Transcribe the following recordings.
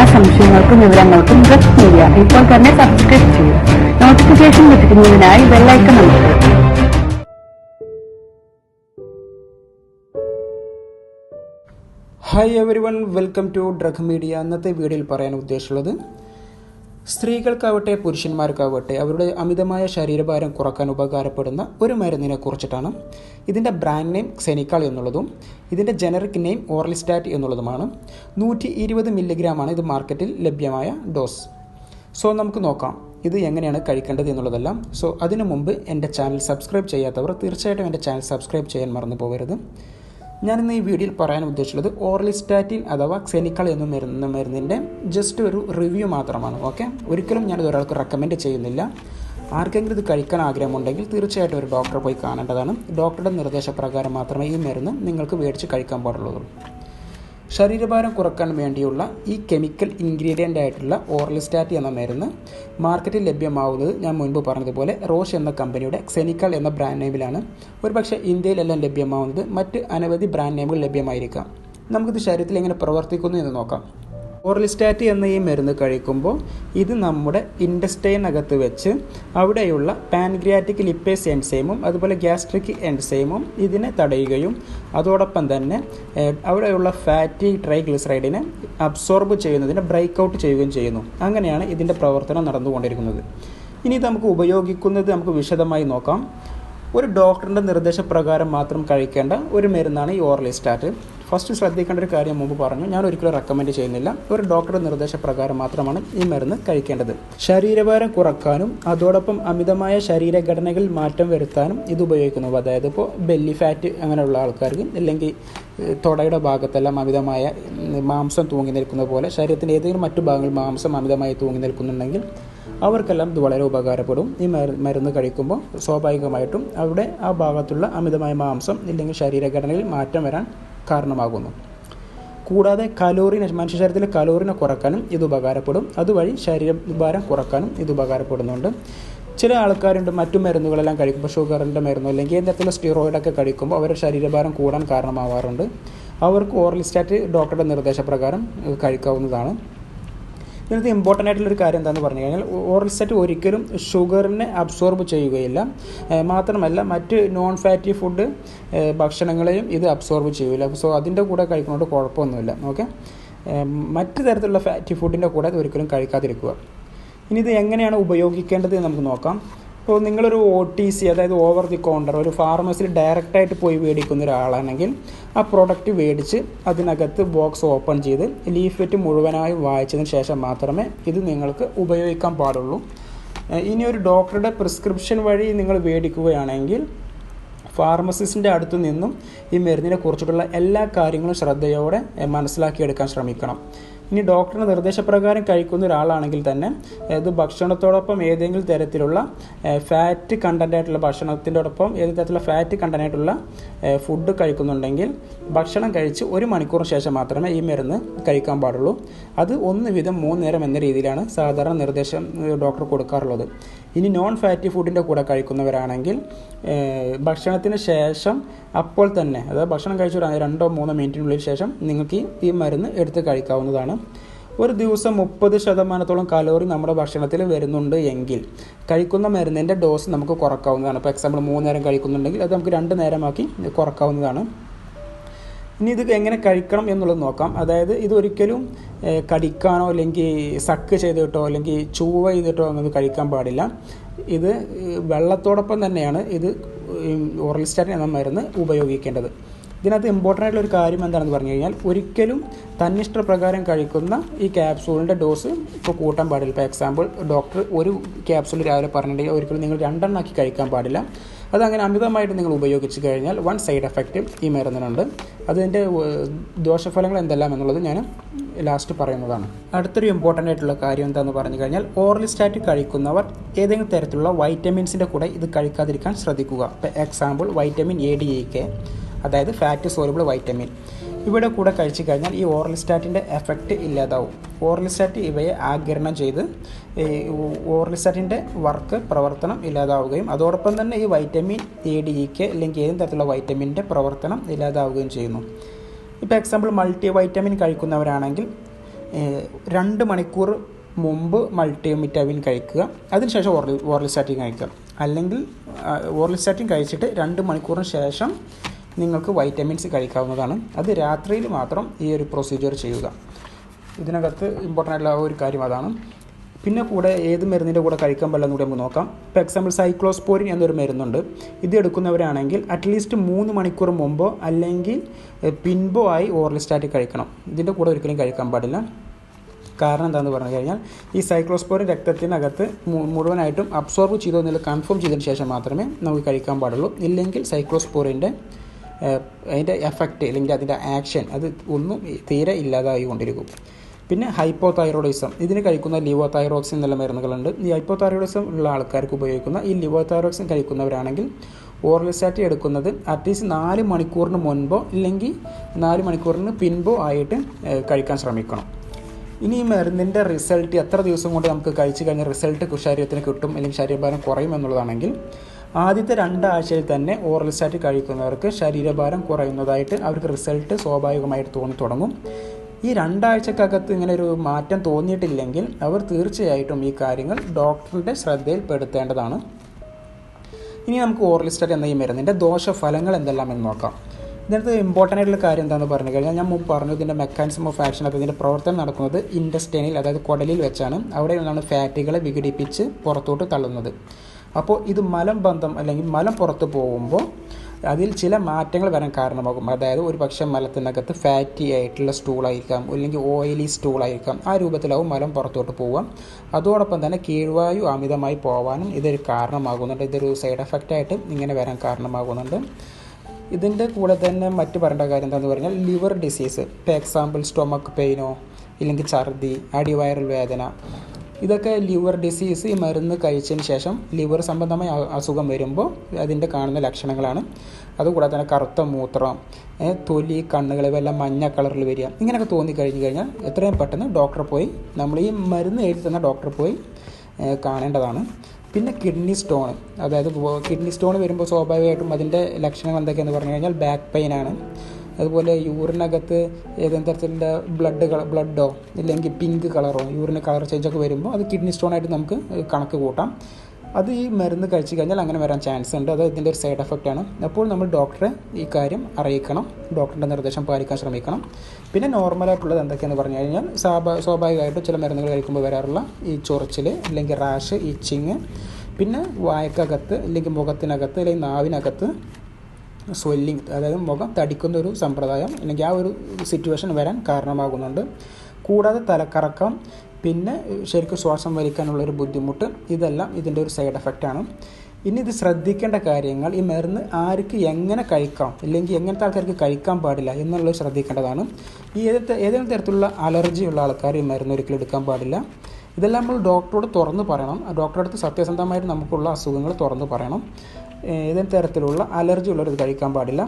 എല്ലാ സംശയങ്ങൾക്കും വിവരങ്ങൾക്കും dress media ഇപ്പോൾ തന്നെ സബ്സ്ക്രൈബ് ചെയ്യൂ. നോട്ടിഫിക്കേഷൻ ലഭിക്കുന്നതിനായി ബെല്ലൈക്കൺ അമർത്തുക hi everyone welcome to drug media ഇന്നത്തെ വീഡിയോയിൽ പറയാൻ ഉദ്ദേശിച്ചുള്ളത് സ്ത്രീകൾക്കാവട്ടെ പുരുഷന്മാർക്കാവട്ടെ അവരുടെ അമിതമായ ശരീരഭാരം കുറയ്ക്കാൻ ഉപകാരപ്പെടുന്ന ഒരു മരുന്നിനെ കുറിച്ചിട്ടാണ്. ഇതിന്റെ ബ്രാൻഡ് നെയിം സെനിക്കാൾ എന്നുള്ളതും ഇതിന്റെ ജനറിക് നെയിം ഓർലിസ്റ്റാറ്റ് എന്നുള്ളതുമാണ്. നൂറ്റി ഇരുപത് മില്ലിഗ്രാമാണ് ഇത് മാർക്കറ്റിൽ ലഭ്യമായ ഡോസ്. സോ നമുക്ക് നോക്കാം ഇത് എങ്ങനെയാണ് കഴിക്കേണ്ടത് എന്നുള്ളതെല്ലാം. സോ അതിനു മുമ്പ് എന്റെ ചാനൽ സബ്സ്ക്രൈബ് ചെയ്യാത്തവർ തീർച്ചയായിട്ടും എന്റെ ചാനൽ സബ്സ്ക്രൈബ് ചെയ്യാൻ മറന്നു പോകരുത്. ഞാനിന്ന് ഈ വീഡിയോയിൽ പറയാൻ ഉദ്ദേശിച്ചുള്ളത് ഓർലിസ്റ്റാറ്റിൻ അഥവാ ക്സെനിക്കൾ എന്ന മരുന്ന് മരുന്നിന്റെ ജസ്റ്റ് ഒരു റിവ്യൂ മാത്രമാണ് ഓക്കെ ഒരിക്കലും ഞാനിത് ഒരാൾക്ക് റെക്കമെൻഡ് ചെയ്യുന്നില്ല. ആർക്കെങ്കിലും ഇത് കഴിക്കാൻ ആഗ്രഹമുണ്ടെങ്കിൽ തീർച്ചയായിട്ടും ഒരു ഡോക്ടറെ പോയി കാണേണ്ടതാണ്. ഡോക്ടറുടെ നിർദ്ദേശപ്രകാരം മാത്രമേ ഈ മരുന്ന് നിങ്ങൾക്ക് മേടിച്ച് കഴിക്കാൻ പാടുള്ളൂ. ശരീരഭാരം കുറയ്ക്കാൻ വേണ്ടിയുള്ള ഈ കെമിക്കൽ ഇൻഗ്രീഡിയന്റ് ആയിട്ടുള്ള ഓറലിസ്റ്റാറ്റ് എന്ന മരുന്ന് മാർക്കറ്റിൽ ലഭ്യമാവുന്നത് ഞാൻ മുൻപ് പറഞ്ഞതുപോലെ റോഷ് എന്ന കമ്പനിയുടെ സെനിക്കൽ എന്ന ബ്രാൻഡ് നെയിമിലാണ് ഒരുപക്ഷെ ഇന്ത്യയിലെല്ലാം ലഭ്യമാവുന്നത് മറ്റ് അനവധി ബ്രാൻഡ് നെയിമുകൾ ലഭ്യമായിരിക്കാം. നമുക്കിത് ശരീരത്തിൽ എങ്ങനെ പ്രവർത്തിക്കുന്നു എന്ന് നോക്കാം. ഓർലിസ്റ്റാറ്റ് എന്ന ഈ മരുന്ന് കഴിക്കുമ്പോൾ ഇത് നമ്മുടെ ഇൻഡസ്റ്റൈനകത്ത് വെച്ച് അവിടെയുള്ള പാൻഗ്രിയാറ്റിക് ലിപ്പേസ് എൻസൈമും അതുപോലെ ഗ്യാസ്ട്രിക് എൻസൈമും ഇതിനെ തടയുകയും അതോടൊപ്പം തന്നെ അവിടെയുള്ള ഫാറ്റി ട്രൈഗ്ലിസറൈഡിനെ അബ്സോർബ് ചെയ്യുന്നതിനെ ബ്രേക്ക് ഔട്ട് ചെയ്യുകയും ചെയ്യുന്നു. അങ്ങനെയാണ് ഇതിന്റെ പ്രവർത്തനം നടന്നുകൊണ്ടിരിക്കുന്നത്. ഇനി നമുക്ക് ഉപയോഗിക്കുന്നത് നമുക്ക് വിശദമായി നോക്കാം. ഒരു ഡോക്ടറിന്റെ നിർദ്ദേശപ്രകാരം മാത്രം കഴിക്കേണ്ട ഒരു മരുന്നാണ് ഈ ഓർലിസ്റ്റാറ്റ്. ഫസ്റ്റ് ശ്രദ്ധിക്കേണ്ട ഒരു കാര്യം മുമ്പ് പറഞ്ഞു ഞാൻ ഒരിക്കലും റെക്കമെൻഡ് ചെയ്യുന്നില്ല. ഒരു ഡോക്ടറുടെ നിർദ്ദേശപ്രകാരം മാത്രമാണ് ഈ മരുന്ന് കഴിക്കേണ്ടത്. ശരീരഭാരം കുറക്കാനും അതോടൊപ്പം അമിതമായ ശരീരഘടനകളിൽ മാറ്റം വരുത്താനും ഇത് ഉപയോഗിക്കുന്നു. അതായത് ഇപ്പോൾ ബെല്ലി ഫാറ്റ് അങ്ങനെയുള്ള ആൾക്കാർക്ക് അല്ലെങ്കിൽ തുടയുടെ ഭാഗത്തെല്ലാം അമിതമായ മാംസം തൂങ്ങി നിൽക്കുന്ന പോലെ ശരീരത്തിന്റെ ഏതെങ്കിലും മറ്റു ഭാഗങ്ങളിൽ മാംസം അമിതമായി തൂങ്ങി നിൽക്കുന്നുണ്ടെങ്കിൽ അവർക്കെല്ലാം ഇത് വളരെ ഉപകാരപ്പെടും. ഈ മരുന്ന് കഴിക്കുമ്പോൾ സ്വാഭാവികമായിട്ടും അവിടെ ആ ഭാഗത്തുള്ള അമിതമായ മാംസം ഇല്ലെങ്കിൽ ശരീരഘടനയിൽ മാറ്റം വരാൻ കാരണമാകുന്നു. കൂടാതെ കലോറിനെ മനുഷ്യ ശരീരത്തിലെ കലോറിനെ കുറക്കാനും ഇത് ഉപകാരപ്പെടും. അതുവഴി ശരീരഭാരം കുറക്കാനും ഇത് ഉപകാരപ്പെടുന്നുണ്ട്. ചില ആൾക്കാരുണ്ട് മറ്റു മരുന്നുകളെല്ലാം കഴിക്കുമ്പോൾ ഷുഗറിന്റെ മരുന്നോ അല്ലെങ്കിൽ എന്തെങ്കിലും സ്റ്റിറോയിഡൊക്കെ കഴിക്കുമ്പോൾ അവരുടെ ശരീരഭാരം കൂടാൻ കാരണമാവാറുണ്ട്. അവർക്ക് ഓർലിസ്റ്റാറ്റ് ഡോക്ടറുടെ നിർദ്ദേശപ്രകാരം കഴിക്കാവുന്നതാണ്. ഇതിനകത്ത് ഇമ്പോർട്ടന്റ് ആയിട്ടുള്ളൊരു കാര്യം എന്താണെന്ന് പറഞ്ഞു കഴിഞ്ഞാൽ ഓറൽ സെറ്റ് ഒരിക്കലും ഷുഗറിനെ അബ്സോർബ് ചെയ്യുകയില്ല. മാത്രമല്ല മറ്റ് നോൺ ഫാറ്റി ഫുഡ് ഭക്ഷണങ്ങളെയും ഇത് അബ്സോർബ് ചെയ്യില്ല സോ അതിന്റെ കൂടെ കഴിക്കുന്നതുകൊണ്ട് കുഴപ്പമൊന്നുമില്ല. ഓക്കെ മറ്റ് തരത്തിലുള്ള ഫാറ്റി ഫുഡിന്റെ കൂടെ ഇത് ഒരിക്കലും കഴിക്കാതിരിക്കുക. ഇനി ഇത് എങ്ങനെയാണ് ഉപയോഗിക്കേണ്ടത് നമുക്ക് നോക്കാം. ഇപ്പോൾ നിങ്ങളൊരു ഒ ടി സി അതായത് ഓവർ ദി കൗണ്ടർ ഒരു ഫാർമസിയിൽ ഡയറക്റ്റായിട്ട് പോയി മേടിക്കുന്ന ഒരാളാണെങ്കിൽ ആ പ്രോഡക്റ്റ് മേടിച്ച് അതിനകത്ത് ബോക്സ് ഓപ്പൺ ചെയ്ത് ലീഫ്ലെറ്റ് മുഴുവനായി വായിച്ചതിന് ശേഷം മാത്രമേ ഇത് നിങ്ങൾക്ക് ഉപയോഗിക്കാൻ പാടുള്ളൂ. ഇനി ഒരു ഡോക്ടറുടെ പ്രിസ്ക്രിപ്ഷൻ വഴി നിങ്ങൾ മേടിക്കുകയാണെങ്കിൽ ഫാർമസിസ്റ്റിന്റെ അടുത്തു നിന്നും ഈ മരുന്നിനെ കുറിച്ചിട്ടുള്ള എല്ലാ കാര്യങ്ങളും ശ്രദ്ധയോടെ മനസ്സിലാക്കിയെടുക്കാൻ ശ്രമിക്കണം. ഇനി ഡോക്ടറുടെ നിർദ്ദേശപ്രകാരം കഴിക്കുന്ന ഒരാളാണെങ്കിൽ തന്നെ ഇത് ഭക്ഷണത്തോടൊപ്പം ഏതെങ്കിലും തരത്തിലുള്ള ഫാറ്റ് കണ്ടന്റ് ആയിട്ടുള്ള ഭക്ഷണത്തിന്റെടൊപ്പം ഏത് തരത്തിലുള്ള ഫാറ്റ് കണ്ടന്റ് ആയിട്ടുള്ള ഫുഡ് കഴിക്കുന്നുണ്ടെങ്കിൽ ഭക്ഷണം കഴിച്ച് ഒരു മണിക്കൂറിന് ശേഷം മാത്രമേ ഈ മരുന്ന് കഴിക്കാൻ പാടുള്ളൂ. അത് ഒന്ന് വിധം മൂന്ന് നേരം എന്ന രീതിയിലാണ് സാധാരണ നിർദ്ദേശം ഡോക്ടർ കൊടുക്കാറുള്ളത്. ഇനി നോൺ ഫാറ്റി ഫുഡിന്റെ കൂടെ കഴിക്കുന്നവരാണെങ്കിൽ ഭക്ഷണത്തിന് ശേഷം അപ്പോൾ തന്നെ അതായത് ഭക്ഷണം കഴിച്ച രണ്ടോ മൂന്നോ മിനിറ്റിനുള്ളിൽ ശേഷം നിങ്ങൾക്ക് ഈ മരുന്ന് എടുത്ത് കഴിക്കാവുന്നതാണ്. ഒരു ദിവസം മുപ്പത് ശതമാനത്തോളം കലോറി നമ്മുടെ ഭക്ഷണത്തിൽ വരുന്നുണ്ട് എങ്കിൽ കഴിക്കുന്ന മരുന്നിന്റെ ഡോസ് നമുക്ക് കുറക്കാവുന്നതാണ്. ഇപ്പോൾ എക്സാമ്പിൾ മൂന്ന് നേരം കഴിക്കുന്നുണ്ടെങ്കിൽ അത് നമുക്ക് രണ്ട് നേരമാക്കി കുറക്കാവുന്നതാണ്. ഇനി ഇത് എങ്ങനെ കഴിക്കണം എന്നുള്ളത് നോക്കാം. അതായത് ഇത് ഒരിക്കലും കടിക്കാനോ അല്ലെങ്കിൽ സക്ക് ചെയ്തിട്ടോ അല്ലെങ്കിൽ ചൂവ ചെയ്തിട്ടോ അങ്ങനെ കഴിക്കാൻ പാടില്ല. ഇത് വെള്ളത്തോടൊപ്പം തന്നെയാണ് ഇത് ഓറൽ സ്റ്റാറ്റിൻ എന്ന മരുന്ന് ഉപയോഗിക്കേണ്ടത്. ഇതിനകത്ത് ഇമ്പോർട്ടന്റ് ആയിട്ടുള്ള ഒരു കാര്യം എന്താണെന്ന് പറഞ്ഞു കഴിഞ്ഞാൽ ഒരിക്കലും തന്നിഷ്ടപ്രകാരം കഴിക്കുന്ന ഈ ക്യാപ്സൂളിന്റെ ഡോസ് ഇപ്പോൾ കൂട്ടാൻ പാടില്ല. ഇപ്പോൾ എക്സാമ്പിൾ ഡോക്ടർ ഒരു ക്യാപ്സൂൾ രാവിലെ പറഞ്ഞിട്ടുണ്ടെങ്കിൽ ഒരിക്കലും നിങ്ങൾ രണ്ടെണ്ണമാക്കി കഴിക്കാൻ പാടില്ല. അതങ്ങനെ അമിതമായിട്ട് നിങ്ങൾ ഉപയോഗിച്ച് കഴിഞ്ഞാൽ വൺ സൈഡ് എഫക്റ്റ് ഈ മരുന്നിനുണ്ട്. അതിന്റെ ദോഷഫലങ്ങൾ എന്തെല്ലാം എന്നുള്ളത് ഞാൻ ലാസ്റ്റ് പറയുന്നതാണ്. അടുത്തൊരു ഇമ്പോർട്ടന്റ് ആയിട്ടുള്ള കാര്യം എന്താണെന്ന് പറഞ്ഞു കഴിഞ്ഞാൽ ഓറലിസ്റ്റാറ്റ് കഴിക്കുന്നവർ ഏതെങ്കിലും തരത്തിലുള്ള വൈറ്റമിൻസിന്റെ കൂടെ ഇത് കഴിക്കാതിരിക്കാൻ ശ്രദ്ധിക്കുക. ഇപ്പോൾ example vitamin A D E K അതായത് ഫാറ്റ് സോലുബിൾ വൈറ്റമിൻ ഇവിടെ കൂടെ കഴിച്ചു കഴിഞ്ഞാൽ ഈ ഓറലിസ്റ്റാറ്റിന്റെ എഫക്റ്റ് ഇല്ലാതാവും. ഓറലിസ്റ്റാറ്റ് ഇവയെ ആഗിരണം ചെയ്ത് ഓറലിസ്റ്റാറ്റിന്റെ വർക്ക് പ്രവർത്തനം ഇല്ലാതാവുകയും അതോടൊപ്പം തന്നെ ഈ vitamin A D E K അല്ലെങ്കിൽ ഏതും തരത്തിലുള്ള വൈറ്റമിന്റെ പ്രവർത്തനം ഇല്ലാതാവുകയും ചെയ്യുന്നു. ഇപ്പോൾ എക്സാമ്പിൾ മൾട്ടി വൈറ്റമിൻ കഴിക്കുന്നവരാണെങ്കിൽ രണ്ട് മണിക്കൂർ മുമ്പ് മൾട്ടി വിറ്റാമിൻ കഴിക്കുക അതിനുശേഷം ഓറൽ ഓറലിസ്റ്റാറ്റിൻ കഴിക്കുക. അല്ലെങ്കിൽ ഓറലിസ്റ്റാറ്റിൻ കഴിച്ചിട്ട് രണ്ട് മണിക്കൂറിന് ശേഷം നിങ്ങൾക്ക് വൈറ്റമിൻസ് കഴിക്കാവുന്നതാണ്. അത് രാത്രിയിൽ മാത്രം ഈ ഒരു പ്രൊസീജിയർ ചെയ്യുക. ഇതിനകത്ത് ഇമ്പോർട്ടന്റ് ആയിട്ടുള്ള ഒരു കാര്യം അതാണ്. പിന്നെ കൂടെ ഏത് മരുന്നിന്റെ കൂടെ കഴിക്കാൻ പാടില്ലെന്ന് കൂടി നമുക്ക് നോക്കാം. ഇപ്പോൾ എക്സാമ്പിൾ സൈക്ലോസ്പോരിൻ എന്നൊരു മരുന്നുണ്ട്. ഇത് എടുക്കുന്നവരാണെങ്കിൽ അറ്റ്ലീസ്റ്റ് മൂന്ന് മണിക്കൂർ മുമ്പോ അല്ലെങ്കിൽ പിൻബോ ആയി ഓറലിസ്റ്റാറ്റിക് കഴിക്കണം. ഇതിന്റെ കൂടെ ഒരിക്കലും കഴിക്കാൻ പാടില്ല. കാരണം എന്താണെന്ന് പറഞ്ഞു കഴിഞ്ഞാൽ ഈ സൈക്ലോസ്പോറിൻ രക്തത്തിനകത്ത് മുഴുവനായിട്ടും അബ്സോർബ് ചെയ്തോ എന്നുള്ളത് കൺഫേം ചെയ്തതിന് ശേഷം മാത്രമേ നമുക്ക് കഴിക്കാൻ പാടുള്ളൂ. ഇല്ലെങ്കിൽ സൈക്ലോസ്പോറിന്റെ അതിന്റെ എഫക്റ്റ് അല്ലെങ്കിൽ അതിന്റെ ആക്ഷൻ അത് ഒന്നും തീരെ ഇല്ലാതായി കൊണ്ടിരിക്കും. പിന്നെ ഹൈപ്പോ തൈറോയിഡിസം ഇതിന് കഴിക്കുന്ന ലിവോ തൈറോക്സിൻ എന്നുള്ള മരുന്നുകളുണ്ട്. ഈ ഹൈപ്പോ തൈറോയിഡിസം ഉള്ള ആൾക്കാർക്ക് ഉപയോഗിക്കുന്ന ഈ ലിവോ തൈറോക്സിൻ കഴിക്കുന്നവരാണെങ്കിൽ ഓർലിസാറ്റി എടുക്കുന്നത് അറ്റ്ലീസ്റ്റ് നാല് മണിക്കൂറിന് മുൻപോ ഇല്ലെങ്കിൽ നാല് മണിക്കൂറിന് പിൻപോ ആയിട്ട് കഴിക്കാൻ ശ്രമിക്കണം. ഇനി ഈ മരുന്നിന്റെ റിസൾട്ട് എത്ര ദിവസം കൊണ്ട് നമുക്ക് കഴിച്ചു കഴിഞ്ഞ റിസൾട്ട് ശരീരത്തിന് കിട്ടും അല്ലെങ്കിൽ ശരീരഭാരം കുറയും എന്നുള്ളതാണെങ്കിൽ ആദ്യത്തെ രണ്ടാഴ്ചയിൽ തന്നെ ഓറൽ സ്റ്റാറ്റ് കഴിക്കുന്നവർക്ക് ശരീരഭാരം കുറയുന്നതായിട്ട് അവർക്ക് റിസൾട്ട് സ്വാഭാവികമായിട്ട് തോന്നി തുടങ്ങും. ഈ രണ്ടാഴ്ചക്കകത്ത് ഇങ്ങനെ ഒരു മാറ്റം തോന്നിയിട്ടില്ലെങ്കിൽ അവർ തീർച്ചയായിട്ടും ഈ കാര്യങ്ങൾ ഡോക്ടറുടെ ശ്രദ്ധയിൽപ്പെടുത്തേണ്ടതാണ്. ഇനി നമുക്ക് ഓറലിസ്റ്റാറ്റ് എന്ന ഈ മരുന്നിന്റെ ദോഷഫലങ്ങൾ എന്തെല്ലാം എന്ന് നോക്കാം. ഇതിനകത്ത് ഇമ്പോർട്ടന്റ് ആയിട്ടുള്ള കാര്യം എന്താണെന്ന് പറഞ്ഞു കഴിഞ്ഞാൽ ഞാൻ മുമ്പ് പറഞ്ഞു ഇതിന്റെ മെക്കാനിസം ഓഫ് ആക്ഷൻ അപ്പോൾ ഇതിന്റെ പ്രവർത്തനം നടക്കുന്നത് ഇൻഡസ്റ്റൈനിൽ അതായത് കുടലിൽ വെച്ചാണ്. അവിടെ നിന്നാണ് ഫാറ്റുകളെ വിഘടിപ്പിച്ച് പുറത്തോട്ട് തള്ളുന്നത്. അപ്പോൾ ഇത് മലം ബന്ധം അല്ലെങ്കിൽ മലം പുറത്ത് പോകുമ്പോൾ അതിൽ ചില മാറ്റങ്ങൾ വരാൻ കാരണമാകും. അതായത് ഒരു പക്ഷേ മലത്തിനകത്ത് ഫാറ്റി ആയിട്ടുള്ള സ്റ്റൂളായിരിക്കാം അല്ലെങ്കിൽ ഓയിലി സ്റ്റൂളായിരിക്കാം ആ രൂപത്തിലാവും മലം പുറത്തോട്ട് പോവാം അതോടൊപ്പം തന്നെ കീഴ്വായു അമിതമായി പോകാനും ഇതൊരു കാരണമാകുന്നുണ്ട്. ഇതൊരു സൈഡ് എഫക്റ്റായിട്ട് ഇങ്ങനെ വരാൻ കാരണമാകുന്നുണ്ട്. ഇതിന്റെ കൂടെ തന്നെ മറ്റ് പറയേണ്ട കാര്യം എന്താണെന്ന് പറഞ്ഞാൽ ലിവർ ഡിസീസ്. ഇപ്പോൾ എക്സാമ്പിൾ സ്റ്റൊമക്ക് പെയിനോ ഇല്ലെങ്കിൽ ഛർദി അടിവയറൽ വേദന ഇതൊക്കെ ലിവർ ഡിസീസ് ഈ മരുന്ന് കഴിച്ചതിന് ശേഷം ലിവർ സംബന്ധമായ അസുഖം വരുമ്പോൾ അതിന്റെ കാണുന്ന ലക്ഷണങ്ങളാണ്. അതുകൂടാതെ തന്നെ കറുത്ത മൂത്രം തൊലി കണ്ണുകൾ ഇവയെല്ലാം മഞ്ഞ കളറിൽ വരിക. ഇങ്ങനെയൊക്കെ തോന്നി കഴിഞ്ഞ് കഴിഞ്ഞാൽ എത്രയും പെട്ടെന്ന് ഡോക്ടറെ പോയി നമ്മൾ ഈ മരുന്ന് എഴുതി തന്ന ഡോക്ടറെ പോയി കാണേണ്ടതാണ്. പിന്നെ കിഡ്നി സ്റ്റോൺ അതായത് കിഡ്നി സ്റ്റോൺ വരുമ്പോൾ സ്വാഭാവികമായിട്ടും അതിന്റെ ലക്ഷണങ്ങൾ എന്തൊക്കെയാണെന്ന് പറഞ്ഞു കഴിഞ്ഞാൽ ബാക്ക് പെയിൻ ആണ് അതുപോലെ യൂറിനകത്ത് ഏതെങ്കിലും തരത്തിലുള്ള ബ്ലഡ് കളർ ബ്ലഡോ ഇല്ലെങ്കിൽ പിങ്ക് കളറോ യൂറിന് കളർ ചേഞ്ചൊക്കെ വരുമ്പോൾ അത് കിഡ്നി സ്റ്റോൺ ആയിട്ട് നമുക്ക് കണക്ക് കൂട്ടാം. അത് ഈ മരുന്ന് കഴിച്ചു കഴിഞ്ഞാൽ അങ്ങനെ വരാൻ ചാൻസ് ഉണ്ട്. അത് ഇതിന്റെ ഒരു സൈഡ് എഫക്റ്റ് ആണ്. അപ്പോൾ നമ്മൾ ഡോക്ടറെ ഈ കാര്യം അറിയിക്കണം. ഡോക്ടറിന്റെ നിർദ്ദേശം പാലിക്കാൻ ശ്രമിക്കണം. പിന്നെ നോർമലായിട്ടുള്ളത് എന്തൊക്കെയാണെന്ന് പറഞ്ഞു കഴിഞ്ഞാൽ സ്വാഭാ സ്വാഭാവികമായിട്ടും ചില മരുന്നുകൾ കഴിക്കുമ്പോൾ വരാറുള്ള ഈ ചൊറിച്ചിൽ അല്ലെങ്കിൽ റാഷ് ഇച്ചിങ് പിന്നെ വായക്കകത്ത് അല്ലെങ്കിൽ മുഖത്തിനകത്ത് അല്ലെങ്കിൽ നാവിനകത്ത് സ്വെല്ലിങ് അതായത് മുഖം തടിക്കുന്ന ഒരു സമ്പ്രദായം അല്ലെങ്കിൽ ആ ഒരു സിറ്റുവേഷൻ വരാൻ കാരണമാകുന്നുണ്ട്. കൂടാതെ തലക്കറക്കം പിന്നെ ശരിക്കും ശ്വാസം വലിക്കാനുള്ള ഒരു ബുദ്ധിമുട്ട് ഇതെല്ലാം ഇതിന്റെ ഒരു സൈഡ് എഫക്റ്റാണ് ഇനി ഇത് ശ്രദ്ധിക്കേണ്ട കാര്യങ്ങൾ ഈ മരുന്ന് ആർക്ക് എങ്ങനെ കഴിക്കാം അല്ലെങ്കിൽ എങ്ങനത്തെ ആൾക്കാർക്ക് കഴിക്കാൻ പാടില്ല എന്നുള്ളത് ശ്രദ്ധിക്കേണ്ടതാണ്. ഈ ഏത് ഏതെങ്കിലും തരത്തിലുള്ള അലർജി ഉള്ള ആൾക്കാർ ഈ മരുന്ന് ഒരിക്കലും എടുക്കാൻ പാടില്ല. ഇതെല്ലാം നമ്മൾ ഡോക്ടറോട് തുറന്ന് പറയണം. ഡോക്ടറുടെ അടുത്ത് സത്യസന്ധമായിട്ട് നമുക്കുള്ള അസുഖങ്ങൾ തുറന്ന് പറയണം. ഏതെങ്കിലും തരത്തിലുള്ള അലർജി ഉള്ളവർ കഴിക്കാൻ പാടില്ല.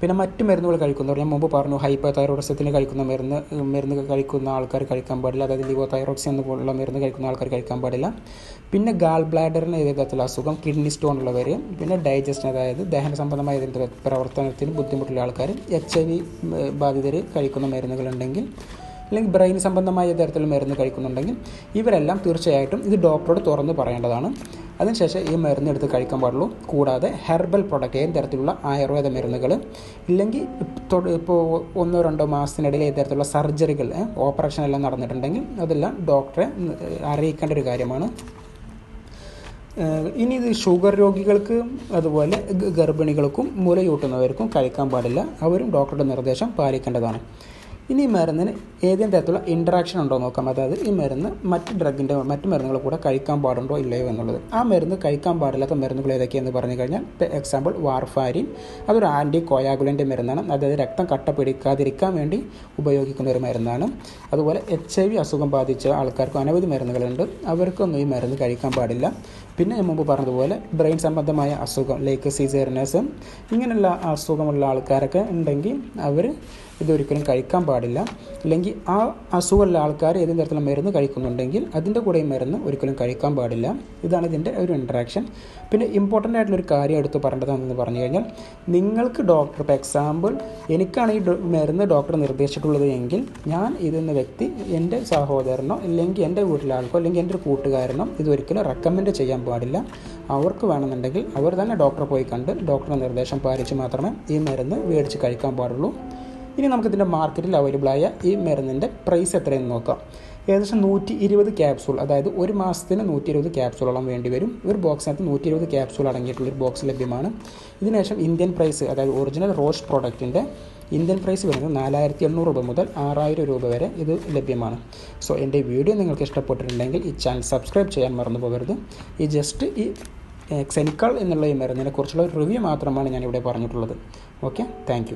പിന്നെ മറ്റു മരുന്നുകൾ കഴിക്കുന്നവർ ഞാൻ മുമ്പ് പറഞ്ഞു ഹൈപ്പർ തൈറോയിഡിസത്തിന് കഴിക്കുന്ന മരുന്ന് മരുന്ന് കഴിക്കുന്ന ആൾക്കാർ കഴിക്കാൻ പാടില്ല. അതായത് ലിവോ തൈറോക്സി എന്ന് പോലുള്ള മരുന്ന് കഴിക്കുന്ന ആൾക്കാർ കഴിക്കാൻ പാടില്ല. പിന്നെ ഗാൾ ബ്ലാഡറിന് ഏത് തരത്തിലുള്ള അസുഖം? കിഡ്നി സ്റ്റോൺ ഉള്ളവർ പിന്നെ ഡൈജഷൻ അതായത് ദഹന സംബന്ധമായ പ്രവർത്തനത്തിന് ബുദ്ധിമുട്ടുള്ള ആൾക്കാർ എച്ച് ഐ വി ബാധിതർ കഴിക്കുന്ന മരുന്നുകളുണ്ടെങ്കിൽ അല്ലെങ്കിൽ ബ്രെയിൻ സംബന്ധമായ തരത്തിലുള്ള മരുന്ന് കഴിക്കുന്നുണ്ടെങ്കിൽ ഇവരെല്ലാം തീർച്ചയായിട്ടും ഇത് ഡോക്ടറോട് തുറന്ന് പറയേണ്ടതാണ്. അതിനുശേഷം ഈ മരുന്ന് എടുത്ത് കഴിക്കാൻ പാടുള്ളൂ. കൂടാതെ ഹെർബൽ പ്രൊഡക്റ്റ് ഏത് തരത്തിലുള്ള ആയുർവേദ മരുന്നുകൾ ഇല്ലെങ്കിൽ ഇപ്പോൾ ഒന്നോ രണ്ടോ മാസത്തിനിടയിൽ ഏത് തരത്തിലുള്ള സർജറികൾ ഓപ്പറേഷൻ എല്ലാം നടന്നിട്ടുണ്ടെങ്കിൽ അതെല്ലാം ഡോക്ടറെ അറിയിക്കേണ്ട ഒരു കാര്യമാണ്. ഇനി ഇത് ഷുഗർ രോഗികൾക്ക് അതുപോലെ ഗർഭിണികൾക്കും മുലയൂട്ടുന്നവർക്കും കഴിക്കാൻ പാടില്ല. അവരും ഡോക്ടറുടെ നിർദ്ദേശം പാലിക്കേണ്ടതാണ്. ഇനി ഈ മരുന്നിന് ഏതെങ്കിലും തരത്തിലുള്ള ഇൻട്രാക്ഷൻ ഉണ്ടോ നോക്കാം. അതായത് ഈ മരുന്ന് മറ്റ് ഡ്രഗിന്റെ മറ്റ് മരുന്നുകൾ കൂടെ കഴിക്കാൻ പാടുണ്ടോ ഇല്ലയോ എന്നുള്ളത്. ആ മരുന്ന് കഴിക്കാൻ പാടില്ലാത്ത മരുന്നുകൾ ഏതൊക്കെയെന്ന് പറഞ്ഞു കഴിഞ്ഞാൽ എക്സാമ്പിൾ വാർഫാരിൻ അതൊരു ആന്റി കോയാഗുലന്റെ മരുന്നാണ്. അതായത് രക്തം കട്ട പിടിക്കാതിരിക്കാൻ വേണ്ടി ഉപയോഗിക്കുന്ന ഒരു മരുന്നാണ്. അതുപോലെ എച്ച് ഐ വി അസുഖം ബാധിച്ച ആൾക്കാർക്ക് അനവധി മരുന്നുകളുണ്ട്. അവർക്കൊന്നും ഈ മരുന്ന് കഴിക്കാൻ പാടില്ല. പിന്നെ ഞാൻ മുമ്പ് പറഞ്ഞതുപോലെ ബ്രെയിൻ സംബന്ധമായ അസുഖം ലൈക്ക് സീസേറിനസ് ഇങ്ങനെയുള്ള അസുഖമുള്ള ആൾക്കാരൊക്കെ ഉണ്ടെങ്കിൽ അവർ ഇതൊരിക്കലും കഴിക്കാൻ പാടില്ല. അല്ലെങ്കിൽ ആ അസുഖമുള്ള ആൾക്കാർ ഏതെങ്കിലും തരത്തിലുള്ള മരുന്ന് കഴിക്കുന്നുണ്ടെങ്കിൽ അതിന്റെ കൂടെ മരുന്ന് ഒരിക്കലും കഴിക്കാൻ പാടില്ല. ഇതാണ് ഇതിന്റെ ഒരു ഇൻട്രാക്ഷൻ പിന്നെ ഇമ്പോർട്ടന്റ് ആയിട്ടുള്ളൊരു കാര്യം എടുത്ത് പറയേണ്ടതാണെന്ന് പറഞ്ഞു കഴിഞ്ഞാൽ നിങ്ങൾക്ക് ഡോക്ടർ ഇപ്പോൾ എക്സാമ്പിൾ എനിക്കാണ് ഈ മരുന്ന് ഡോക്ടർ നിർദ്ദേശിച്ചിട്ടുള്ളത് എങ്കിൽ ഞാൻ ഇതെന്ന വ്യക്തി എന്റെ സഹോദരനോ അല്ലെങ്കിൽ എന്റെ വീട്ടിലെ ആൾക്കോ അല്ലെങ്കിൽ എന്റെ ഒരു കൂട്ടുകാരനോ ഇതൊരിക്കലും റെക്കമെൻഡ് ചെയ്യാൻ പാടില്ല. അവർക്ക് വേണമെന്നുണ്ടെങ്കിൽ അവർ തന്നെ ഡോക്ടറെ പോയി കണ്ട് ഡോക്ടറുടെ നിർദ്ദേശം പാലിച്ച് മാത്രമേ ഈ മരുന്ന് മേടിച്ച് കഴിക്കാൻ പാടുള്ളൂ. ഇനി നമുക്കിതിന്റെ മാർക്കറ്റിൽ അവൈലബിളായ ഈ മരുന്നിന്റെ പ്രൈസ് എത്രയെന്ന് നോക്കാം. ഏകദേശം നൂറ്റി ഇരുപത് ക്യാപ്സൂൾ അതായത് ഒരു മാസത്തിന് നൂറ്റി ഇരുപത് ക്യാപ്സൂളോളം വേണ്ടി വരും. ഒരു ബോക്സിനകത്ത് നൂറ്റി ഇരുപത് ക്യാപ്സൂൾ അടങ്ങിയിട്ടുള്ള ഒരു ബോക്സ് ലഭ്യമാണ്. ഇതിനുശേഷം ഇന്ത്യൻ പ്രൈസ് അതായത് ഒറിജിനൽ റോഷ് പ്രോഡക്റ്റിന്റെ ഇന്ത്യൻ പ്രൈസ് വരുന്നത് നാലായിരത്തി എണ്ണൂറ് രൂപ മുതൽ ആറായിരം രൂപ വരെ ഇത് ലഭ്യമാണ്. സോ എന്റെ വീഡിയോ നിങ്ങൾക്ക് ഇഷ്ടപ്പെട്ടിട്ടുണ്ടെങ്കിൽ ഈ ചാനൽ സബ്സ്ക്രൈബ് ചെയ്യാൻ മറന്നു പോകരുത്. ഈ ജസ്റ്റ് ഈ എക്സെനിക്കൽ എന്നുള്ള ഈ മരുന്നിനെ കുറിച്ചുള്ള റിവ്യൂ മാത്രമാണ് ഞാനിവിടെ പറഞ്ഞിട്ടുള്ളത്. Okay thank